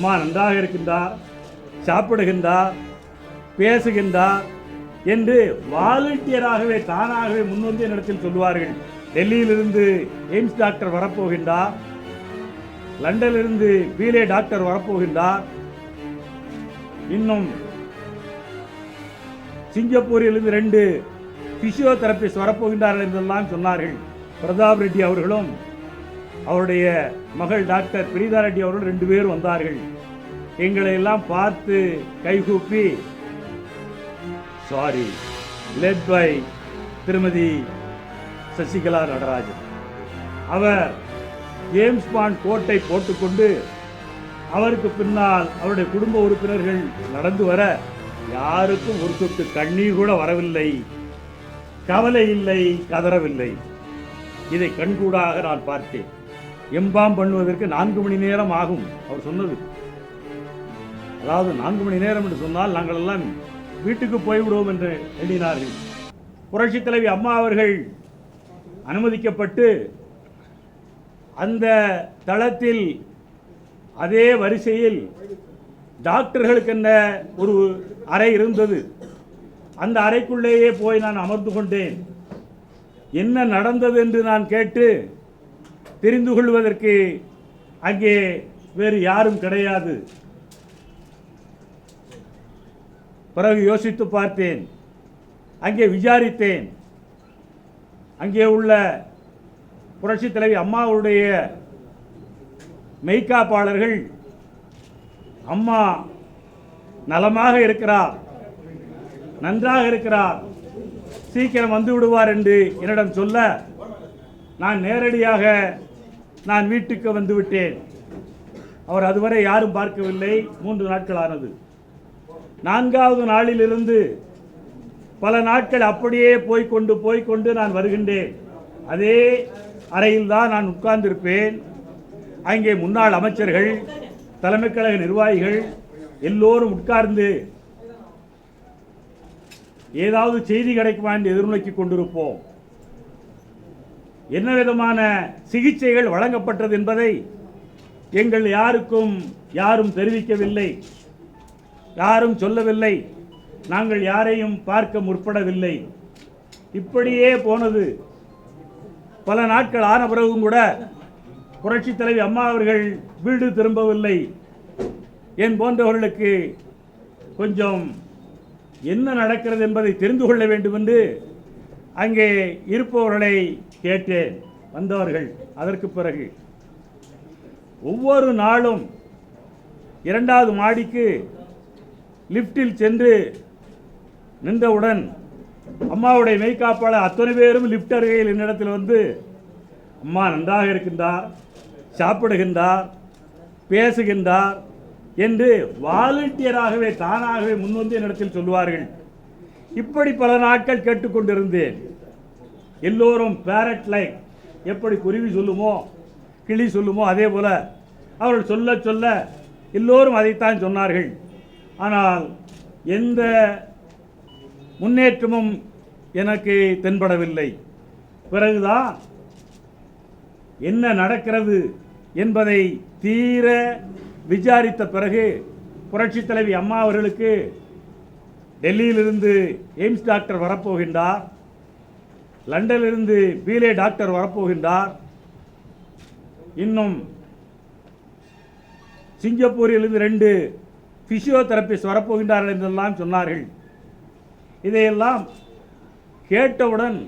அம்மா நன்றாக இருக்கின்றார் சாப்பிடுகின்றார் பேசுகின்றார் என்று வாலண்டியராகவே தானாகவே முன்வந்து என்னிடத்தில் சொல்லுவார்கள். டெல்லியிலிருந்து எய்ம்ஸ் டாக்டர் வரப்போகின்றார். லண்டனிலிருந்து பீலே டாக்டர் வரப்போகின்றார். இன்னும் சிங்கப்பூரிலிருந்து ரெண்டு பிசியோதெரபிஸ்ட் வரப்போகின்றார்கள் என்றெல்லாம் சொன்னார்கள். பிரதாப் ரெட்டி அவர்களும் அவருடைய மகள் டாக்டர் பிரீதா ரெட்டி அவர்கள் ரெண்டு பேர் வந்தார்கள். எங்களை எல்லாம் பார்த்து கைகூப்பி சாரி லெட் பை திருமதி சசிகலா நடராஜன். அவர் ஜேம்ஸ் பாண்ட் கோட்டை போட்டுக்கொண்டு அவருக்கு பின்னால் அவருடைய குடும்ப உறுப்பினர்கள் நடந்து வர யாருக்கும் ஒரு சொட்டு கண்ணீர் கூட வரவில்லை. கவலை இல்லை கதறவில்லை. இதை கண்கூடாக நான் பார்த்தேன். எம்பாம் பண்ணுவதற்கு நான்கு மணி நேரம் ஆகும் அவர் சொன்னது. அதாவது நான்கு மணி நேரம் என்று சொன்னால் நாங்கள் எல்லாம் வீட்டுக்கு போய்விடுவோம் என்று எண்ணினார்கள். புரட்சித் தலைவி அம்மா அவர்கள் அனுமதிக்கப்பட்டு அந்த தளத்தில் அதே வரிசையில் டாக்டர்களுக்கென்ன ஒரு அறை இருந்தது. அந்த அறைக்குள்ளேயே போய் நான் அமர்ந்து கொண்டேன். என்ன நடந்தது என்று நான் கேட்டு தெரிந்து கொள்வதற்கு அங்கே வேறு யாரும் கிடையாது. பிறகு யோசித்து பார்த்தேன். அங்கே விசாரித்தேன். அங்கே உள்ள புரட்சி தலைவி அம்மாவுடைய மெய்காப்பாளர்கள் அம்மா நலமாக இருக்கிறார் நன்றாக இருக்கிறார் சீக்கிரம் வந்து விடுவார் என்று என்னிடம் சொல்ல நான் நேரடியாக நான் வீட்டுக்கு வந்து விட்டேன். அவர் அதுவரை யாரும் பார்க்கவில்லை. மூன்று நாட்கள் ஆனது நான்காவது நாளிலிருந்து பல நாட்கள் அப்படியே போய்க்கொண்டு போய்க்கொண்டு நான் வருகின்றேன். அதே அறையில் தான் நான் உட்கார்ந்திருப்பேன். அங்கே முன்னாள் அமைச்சர்கள் தலைமை கழக நிர்வாகிகள் எல்லோரும் உட்கார்ந்து ஏதாவது செய்தி கிடைக்குமா என்று எதிர்நோக்கி கொண்டிருப்போம். என்ன விதமான சிகிச்சைகள் வழங்கப்பட்டது என்பதை எங்கள் யாருக்கும் யாரும் தெரிவிக்கவில்லை. யாரும் சொல்லவில்லை. நாங்கள் யாரையும் பார்க்க முற்படவில்லை. இப்படியே போனது. பல நாட்கள் ஆன பிறகும் கூட புரட்சித் தலைவி அம்மா அவர்கள் வீடு திரும்பவில்லை. என் போன்றவர்களுக்கு கொஞ்சம் என்ன நடக்கிறது என்பதை தெரிந்து கொள்ள வேண்டும் என்று அங்கே இருப்பவர்களை கேட்டேன் வந்தவர்கள். அதற்கு பிறகு ஒவ்வொரு நாளும் இரண்டாவது மாடிக்கு லிஃப்டில் சென்று நின்றவுடன் அம்மாவுடைய மெய்காப்பாளர் அத்தனை பேரும் லிஃப்ட் அருகையில் என்னிடத்தில் வந்து அம்மா நன்றாக இருக்கின்றார் சாப்பிடுகின்றார் பேசுகின்றார் என்று வாலண்டியராகவே தானாகவே முன்வந்து என்னிடத்தில் சொல்லுவார்கள். இப்படி பல நாட்கள் கேட்டுக்கொண்டிருந்தேன். எல்லோரும் பேரட் லைக் எப்படி குருவி சொல்லுமோ கிளி சொல்லுமோ அதே போல் அவர்கள் சொல்ல சொல்ல எல்லோரும் அதைத்தான் சொன்னார்கள். ஆனால் எந்த முன்னேற்றமும் எனக்கு தென்படவில்லை. பிறகுதான் என்ன நடக்கிறது என்பதை தீர விசாரித்த பிறகு புரட்சித் தலைவி அம்மா அவர்களுக்கு டெல்லியிலிருந்து எய்ம்ஸ் டாக்டர் வரப்போகின்றார். லண்டனிலிருந்து பீலே டாக்டர் வரப்போகின்றார். இன்னும் சிங்கப்பூரிலிருந்து ரெண்டு பிசியோதெரபிஸ்ட் வரப்போகின்றார்கள் என்றெல்லாம் சொன்னார்கள். இதையெல்லாம் கேட்டவுடன்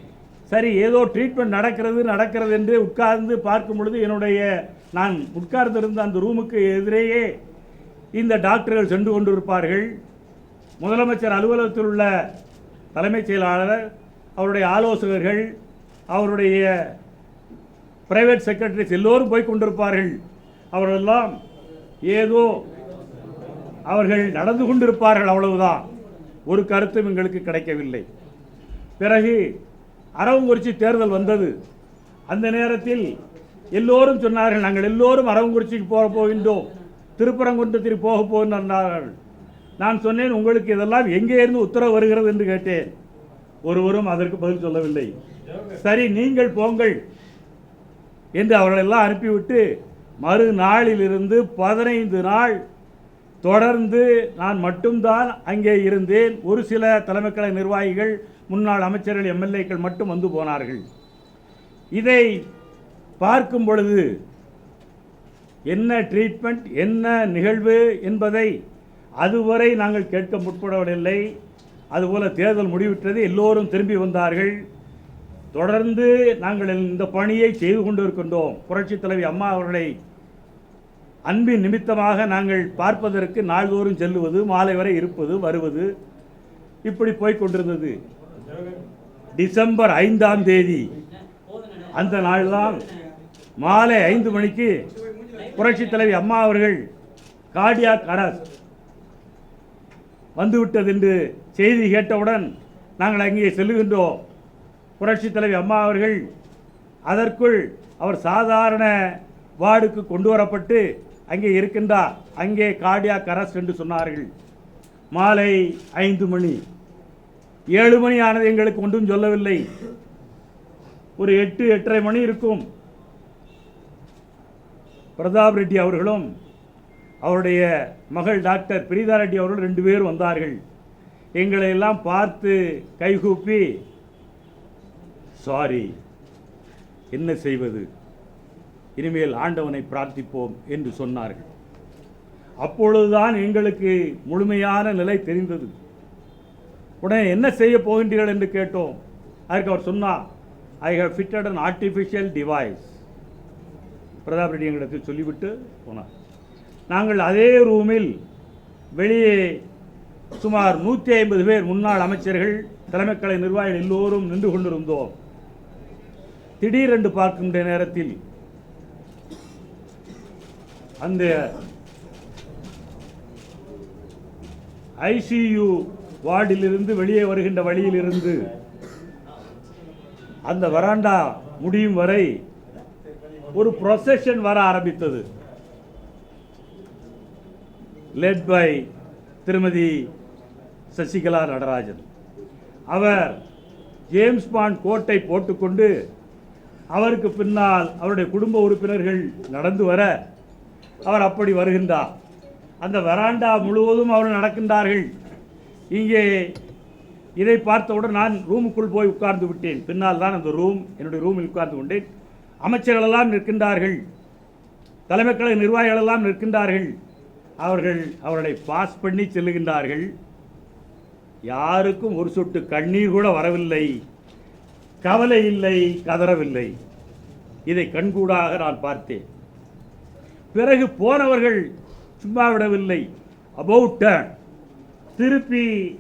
சரி ஏதோ ட்ரீட்மெண்ட் நடக்கிறது நடக்கிறது என்று உட்கார்ந்து பார்க்கும் பொழுது என்னுடைய நான் உட்கார்ந்திருந்த அந்த ரூமுக்கு எதிரேயே இந்த டாக்டர்கள் சென்று கொண்டிருப்பார்கள். முதலமைச்சர் அலுவலகத்தில் உள்ள தலைமைச் செயலாளர் அவருடைய ஆலோசகர்கள் அவருடைய பிரைவேட் செக்ரட்டரிஸ் எல்லோரும் போய் கொண்டிருப்பார்கள். அவர்களெல்லாம் ஏதோ அவர்கள் நடந்து கொண்டிருப்பார்கள் அவ்வளவுதான். ஒரு கருத்தும் எங்களுக்கு கிடைக்கவில்லை. பிறகு அரவங்குறிச்சி தேர்தல் வந்தது. அந்த நேரத்தில் எல்லோரும் சொன்னார்கள் நாங்கள் எல்லோரும் அரவங்குறிச்சிக்கு போக போகின்றோம். திருப்பரங்குன்றத்திற்கு போக போகின்றார்கள் நான் சொன்னேன் உங்களுக்கு இதெல்லாம் எங்கே இருந்து உத்தரவு வருகிறது? என்று கேட்டேன். ஒருவரும் அதற்கு பதில் சொல்லவில்லை. சரி நீங்கள் போங்கள் என்று அவர்களெல்லாம் அனுப்பிவிட்டு மறுநாளிலிருந்து பதினைந்து நாள் தொடர்ந்து நான் மட்டும்தான் அங்கே இருந்தேன். ஒரு சில தலைமை கழக நிர்வாகிகள் முன்னாள் அமைச்சர்கள் எம்எல்ஏக்கள் மட்டும் வந்து போனார்கள். இதை பார்க்கும் பொழுது என்ன ட்ரீட்மெண்ட் என்ன நிகழ்வு என்பதை அதுவரை நாங்கள் கேட்க முற்படவில்லை. அதுபோல தேர்தல் முடிவிட்டது எல்லோரும் திரும்பி வந்தார்கள். தொடர்ந்து நாங்கள் இந்த பணியை செய்து கொண்டிருக்கின்றோம். புரட்சித் தலைவி அம்மா அவர்களை அன்பின் நிமித்தமாக நாங்கள் பார்ப்பதற்கு நாள்தோறும் செல்லுவது மாலை வரை இருப்பது வருவது இப்படி போய்கொண்டிருந்தது டிசம்பர் ஐந்தாம் தேதி. அந்த நாள்தான் மாலை ஐந்து மணிக்கு புரட்சித் தலைவி அம்மா அவர்கள் கார்டியாக் அரஸ்ட் வந்துவிட்டது என்று செய்தி கேட்டவுடன் நாங்கள் அங்கே செல்லுகின்றோம். புரட்சித் தலைவி அம்மா அவர்கள் அதற்குள் அவர் சாதாரண வார்டுக்கு கொண்டு வரப்பட்டு அங்கே இருக்கின்றார். அங்கே கார்டியாக் அரஸ்ட் என்று சொன்னார்கள். மாலை ஐந்து மணி. ஏழு மணி ஆனது எங்களுக்கு ஒன்றும் சொல்லவில்லை. ஒரு எட்டு எட்டரை மணி இருக்கும். பிரதாப் ரெட்டி அவர்களும் அவருடைய மகள் டாக்டர் பிரீதா ரெட்டி அவர்கள் ரெண்டு பேரும் வந்தார்கள். எங்களை எல்லாம் பார்த்து கைகூப்பி சாரி என்ன செய்வது? இனிமேல் ஆண்டவனை பிரார்த்திப்போம் என்று சொன்னார்கள். அப்பொழுதுதான் எங்களுக்கு முழுமையான நிலை தெரிந்தது. உடனே என்ன செய்ய போகின்றீர்கள்? என்று கேட்டோம். அதற்கு அவர் சொன்னார் I have fitted an artificial device Pratap Reddy எங்களிடத்தில் சொல்லிவிட்டு போனார். நாங்கள் அதே ரூமில் வெளியே சுமார் நூற்றி ஐம்பது பேர் முன்னாள் அமைச்சர்கள் தலைமைக்கலை நிர்வாகிகள் எல்லோரும் நின்று கொண்டிருந்தோம். திடீரென்று பார்க்கின்ற நேரத்தில் அந்த ஐசியு வார்டிலிருந்து வெளியே வருகின்ற வழியிலிருந்து அந்த வராண்டா முடியும் வரை ஒரு ப்ரொசஷன் வர ஆரம்பித்தது. லெட் பை திருமதி சசிகலா நடராஜன். அவர் ஜேம்ஸ் பாண்ட் கோட்டை போட்டுக்கொண்டு அவருக்கு பின்னால் அவருடைய குடும்ப உறுப்பினர்கள் நடந்து வர அவர் அப்படி வருகின்றார். அந்த வராண்டா முழுவதும் அவர் நடக்கின்றார்கள். இங்கே இதை பார்த்தவுடன் நான் ரூமுக்குள் போய் உட்கார்ந்து விட்டேன். பின்னால் தான் அந்த ரூம் என்னுடைய ரூமில் உட்கார்ந்து கொண்டேன். அமைச்சர்களெல்லாம் நிற்கின்றார்கள். தலைமைக்கழக நிர்வாகிகளெல்லாம் நிற்கின்றார்கள். அவர்கள் அவர்களை பாஸ் பண்ணி செல்லுகின்றார்கள். யாருக்கும் ஒரு சொட்டு கண்ணீர் கூட வரவில்லை. கவலை இல்லை கதறவில்லை. இதை கண்கூடாக நான் பார்த்தேன். பிறகு போனவர்கள் சும்மா விடவில்லை. அபவுட் டர்ன் திருப்பி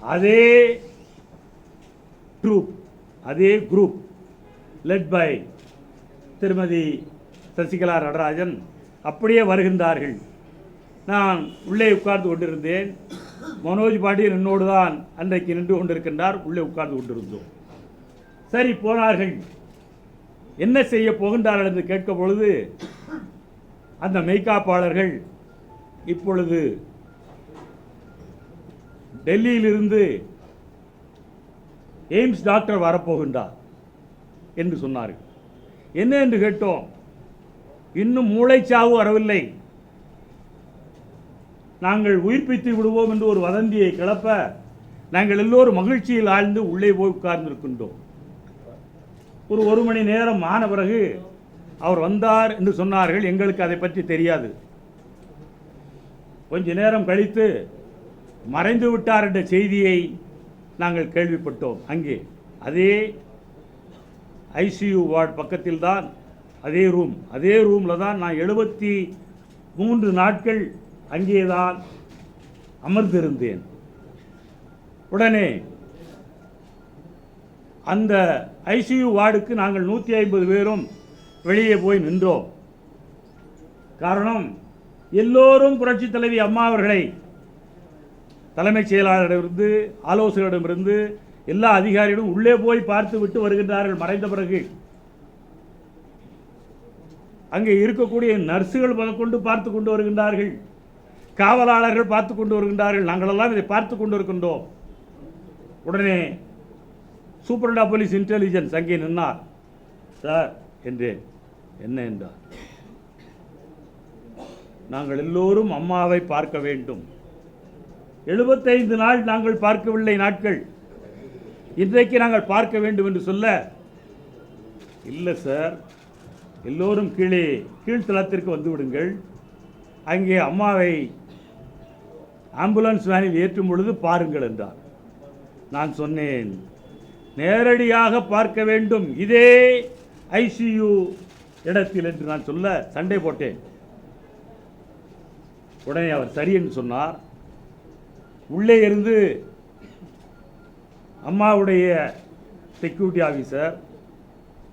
அதே ட்ரூப் அதே குரூப் லெட் பை திருமதி சசிகலா நடராஜன் அப்படியே வருகின்றார்கள். நான் உள்ளே உட்கார்ந்து கொண்டிருந்தேன். மனோஜ் பாண்டியன் என்னோடு தான் அன்றைக்கு நின்று கொண்டிருக்கின்றார். உள்ளே உட்கார்ந்து கொண்டிருந்தோம். சரி போனார்கள். என்ன செய்ய போகின்றார்கள் என்று கேட்க பொழுது அந்த மெய்காப்பாளர்கள் இப்பொழுது டெல்லியிலிருந்து எய்ம்ஸ் டாக்டர் வரப்போகின்றார் என்று சொன்னார்கள். என்ன என்று கேட்டோம். இன்னும் மூளைச்சாவு வரவில்லை. நாங்கள் உயிர்ப்பித்து விடுவோம் என்று ஒரு வதந்தியை கிளப்ப நாங்கள் எல்லோரும் மகிழ்ச்சியில் ஆழ்ந்து உள்ளே போய் உட்கார்ந்திருக்கின்றோம். ஒரு ஒரு மணி நேரம் ஆன பிறகு அவர் வந்தார் என்று சொன்னார்கள். எங்களுக்கு அதை பற்றி தெரியாது. கொஞ்ச நேரம் கழித்து மறைந்து விட்டார் என்ற செய்தியை நாங்கள் கேள்விப்பட்டோம். அங்கே அதே ஐசியூ வார்டு பக்கத்தில் தான் அதே ரூம் அதே ரூமில் தான் நான் எழுபத்தி மூன்று நாட்கள் அங்கே தான் அமர்ந்திருந்தேன். உடனே அந்த ஐசியூ வார்டுக்கு நாங்கள் நூற்றி ஐம்பது பேரும் வெளியே போய் நின்றோம். காரணம் எல்லோரும் புரட்சி தலைவி அம்மா அவர்களை தலைமைச் செயலாளரிடமிருந்து ஆலோசகரிடமிருந்து எல்லா அதிகாரிகளும் உள்ளே போய் பார்த்து விட்டு வருகின்றார்கள் மறைந்த பிறகு. அங்கே இருக்கக்கூடிய நர்ஸுகள் முதற்கொண்டு பார்த்து கொண்டு வருகின்றார்கள். காவலாளர்கள் பார்த்து கொண்டு வருகின்றார்கள். நாங்களெல்லாம் இதை பார்த்து கொண்டு இருக்கின்றோம் உடனே சூப்பரண்டா போலீஸ் இன்டெலிஜென்ஸ் அங்கே நின்னார். சார் என்றேன். என்ன என்றார்? நாங்கள் எல்லோரும் அம்மாவை பார்க்க வேண்டும். எழுபத்தைந்து நாள் நாங்கள் பார்க்கவில்லை நாட்கள். இன்றைக்கு நாங்கள் பார்க்க வேண்டும் என்று சொல்ல இல்லை சார். எல்லோரும் கீழே கீழ்த்தளத்திற்கு வந்துவிடுங்கள் அங்கே அம்மாவை ஆம்புலன்ஸ் வேனில் ஏற்றும் பொழுது பாருங்கள் என்றார். நான் சொன்னேன் நேரடியாக பார்க்க வேண்டும். இதே ஐசியு இடத்தில் என்று நான் சொல்ல சண்டை போட்டேன். உடனே அவர் சரி என்று சொன்னார். உள்ளே இருந்து அம்மாவுடைய செக்யூரிட்டி ஆஃபீஸர்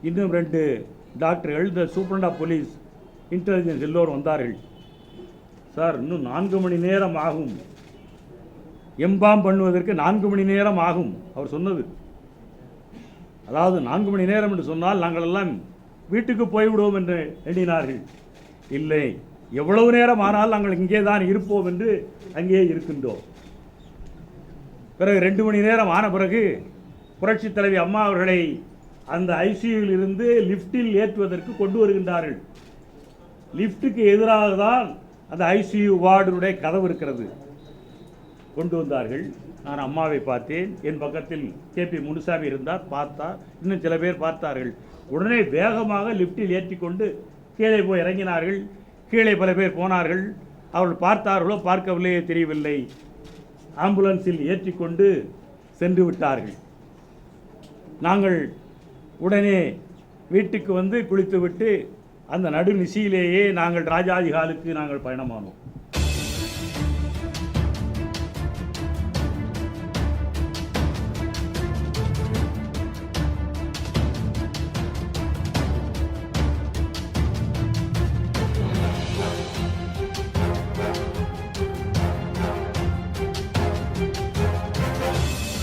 இன்னும் ரெண்டு டாக்டர்கள் இந்த சூப்பரண்டா போலீஸ் இன்டெலிஜென்ஸ் எல்லோரும் வந்தார்கள். சார் இன்னும் நான்கு மணி நேரம் ஆகும். எம்பாம் பண்ணுவதற்கு நான்கு மணி நேரம் ஆகும் அவர் சொன்னது. அதாவது நான்கு மணி நேரம் என்று சொன்னால் நாங்கள் எல்லாம் வீட்டுக்கு போய்விடுவோம் என்று எண்ணினார்கள். இல்லை எவ்வளவு நேரம் ஆனால் நாங்கள் இங்கே தான் இருப்போம் என்று அங்கே இருக்கின்றோம். பிறகு ரெண்டு மணி நேரம் ஆன பிறகு புரட்சித் தலைவி அம்மா அவர்களை அந்த ஐசியூவில் இருந்து லிஃப்டில் ஏற்றுவதற்கு கொண்டு வருகின்றார்கள். லிஃப்ட்டுக்கு எதிராக தான் அந்த ஐசியூ வார்டுடைய கதவு இருக்கிறது. கொண்டு வந்தார்கள். நான் அம்மாவை பார்த்தேன். என் பக்கத்தில் கேபி முனுசாமி இருந்தார். பார்த்தார் இன்னும் சில பேர் பார்த்தார்கள். உடனே வேகமாக லிஃப்ட்டில் ஏற்றிக்கொண்டு கீழே போய் இறங்கினார்கள். கீழே பல பேர் போனார்கள். அவர்கள் பார்த்தார்களோ பார்க்கவில்லையே தெரியவில்லை. ஆம்புலன்ஸில் ஏற்றிக்கொண்டு சென்று விட்டார்கள். நாங்கள் உடனே வீட்டுக்கு வந்து குளித்துவிட்டு அந்த நடுநிசையிலேயே நாங்கள் ராஜாஜி ஹாலுக்கு நாங்கள் பயணமானோம்.